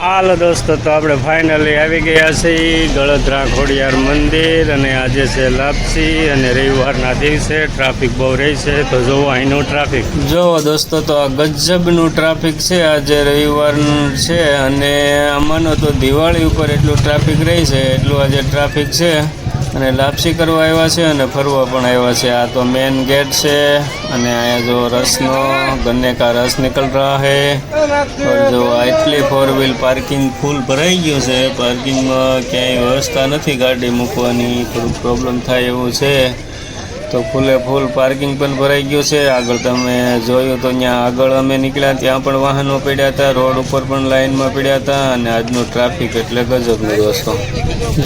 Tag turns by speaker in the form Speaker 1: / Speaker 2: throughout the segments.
Speaker 1: હાલો દોસ્તો, તો આપણે ફાઇનલી આવી ગયા છીએ ગળદરા ખોડિયાર મંદિર અને આજે છે લાપસી અને રવિવારના દિવસે ટ્રાફિક બહુ રહી છે. તો જોવો અહીંનું ટ્રાફિક જોવો દોસ્તો, તો આ ગજબનું ટ્રાફિક છે, આજે રવિવારનું છે અને અમાનો તો દિવાળી ઉપર એટલું ટ્રાફિક રહી છે, એટલું આજે ટ્રાફિક છે. અને લાપસી કરવા આવ્યા છે અને ફરવા પણ આવ્યા છે. આ તો મેઇન ગેટ છે અને અહીંયા જો રસનો ગન્ને કા રસ નીકળ રહ્યા હે જો એટલી ફોર વ્હીલ પાર્કિંગ ફૂલ ભરાઈ ગયું છે પાર્કિંગમાં ક્યાંય વ્યવસ્થા નથી ગાડી મૂકવાની થોડું પ્રોબ્લેમ થાય એવું છે. તો ફૂલે ફૂલ પાર્કિંગ પણ ભરાઈ ગયું છે. આગળ તમે જોયું તો ત્યાં આગળ અમે નીકળ્યા, ત્યાં પણ વાહનો પડ્યા હતા, રોડ ઉપર પણ લાઇનમાં પડ્યા હતા અને આજનું ટ્રાફિક એટલે ગજબનું દોસ્તો.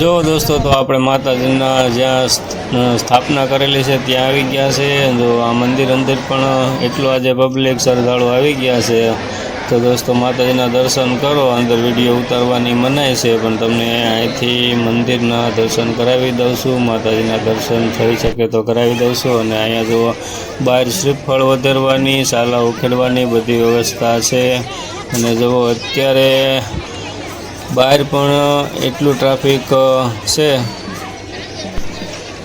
Speaker 1: જો દોસ્તો તો આપણે માતાજીના જ્યાં સ્થાપના કરેલી છે ત્યાં આવી ગયા છે. જો આ મંદિર અંદર પણ એટલું આજે પબ્લિક શ્રદ્ધાળુ આવી ગયા છે. તો દોસ્તો માતાજીના દર્શન કરો, અંદર વીડિયો ઉતારવાની મનાય છે, પણ તમને અહીંથી મંદિરના દર્શન કરાવી દઉં છું, માતાજીના દર્શન થઈ શકે તો કરાવી દઉં છું, અને અહીંયા જુઓ, બહાર શ્રીફળ વધારવાની, શાલા ઉખેડવાની બધી વ્યવસ્થા છે, અને જુઓ, અત્યારે બહાર પણ એટલું ટ્રાફિક છે.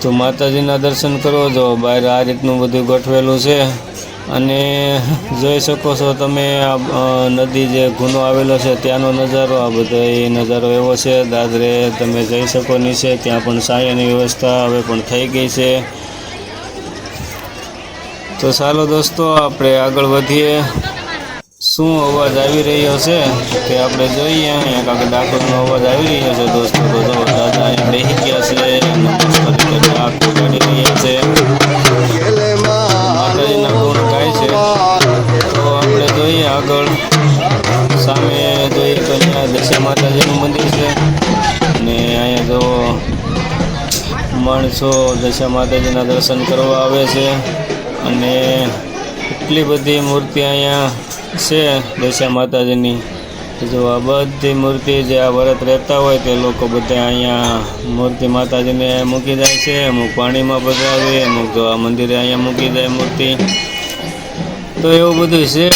Speaker 1: તો માતાજીના દર્શન કરો જો બહાર આ રીતનું બધું ગોઠવેલું છે. અને જોઈ શકો છો તમે આ નદી જે ગુનો આવેલો છે, ત્યાંનો નજારો, આ બધો એ નજારો એવો છે. દાદરે તમે જઈ શકો નીચે, ત્યાં પણ સાયાની વ્યવસ્થા હવે પણ થઈ ગઈ છે. તો ચાલો દોસ્તો, આપણે આગળ વધીએ. શું અવાજ આવી રહ્યો છે? તે આપણે જોઈએ, અહીંયા કાંક ડાકોરનો અવાજ આવી રહ્યો છે દોસ્તો. તો દાદા અહીંયા બેસી ગયા છે કરીને કાઢી રહ્યા છે. માણસો દશા માતાજીના દર્શન કરવા આવે છે અને એટલી બધી મૂર્તિ અહીંયા છે દશા માતાજીની. જો આ બધી મૂર્તિ જે આ વ્રત રહેતા હોય તે લોકો બધા અહીંયા મૂર્તિ માતાજીને મૂકી જાય છે, અમુક પાણીમાં પધરાવે અમુક તો આ મંદિરે અહીંયા મૂકી જાય મૂર્તિ. તો એવું બધું છે.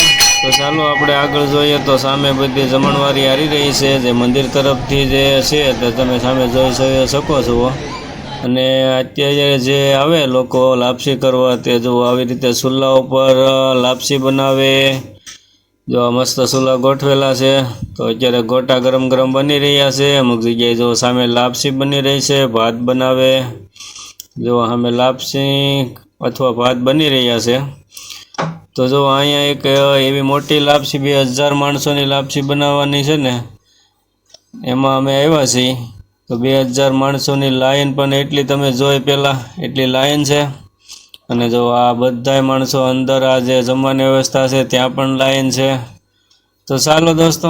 Speaker 1: તો ચાલો આપણે આગળ જોઈએ તો સામે બધી જમણવારી હારી રહી છે, જે મંદિર તરફથી જે છે તે તમે સામે જોઈ શકો છો. અને અત્યારે જે આવે લોકો લાપસી કરવા તે જો આવી રીતે ચૂલા ઉપર લાપસી બનાવે, જો આ મસ્ત ચૂલા ગોઠવેલા છે, તો અત્યારે ગોટા ગરમ ગરમ બની રહ્યા છે. અમુક જગ્યાએ જો સામે લાપસી બની રહી છે, ભાત બનાવે, જો સામે લાપસી અથવા ભાત બની રહ્યા છે. તો જો અહીંયા એક એવી મોટી લાપસી, બે હજાર માણસોની લાપસી બનાવવાની છે ને, એમાં અમે આવ્યા છીએ. તો બે હજાર માણસોની લાઈન પણ એટલી તમે જોઈ પહેલાં, એટલી લાઈન છે. અને જો આ બધાય માણસો અંદર આ જે જમવાની વ્યવસ્થા છે, ત્યાં પણ લાઈન છે. તો ચાલો દોસ્તો.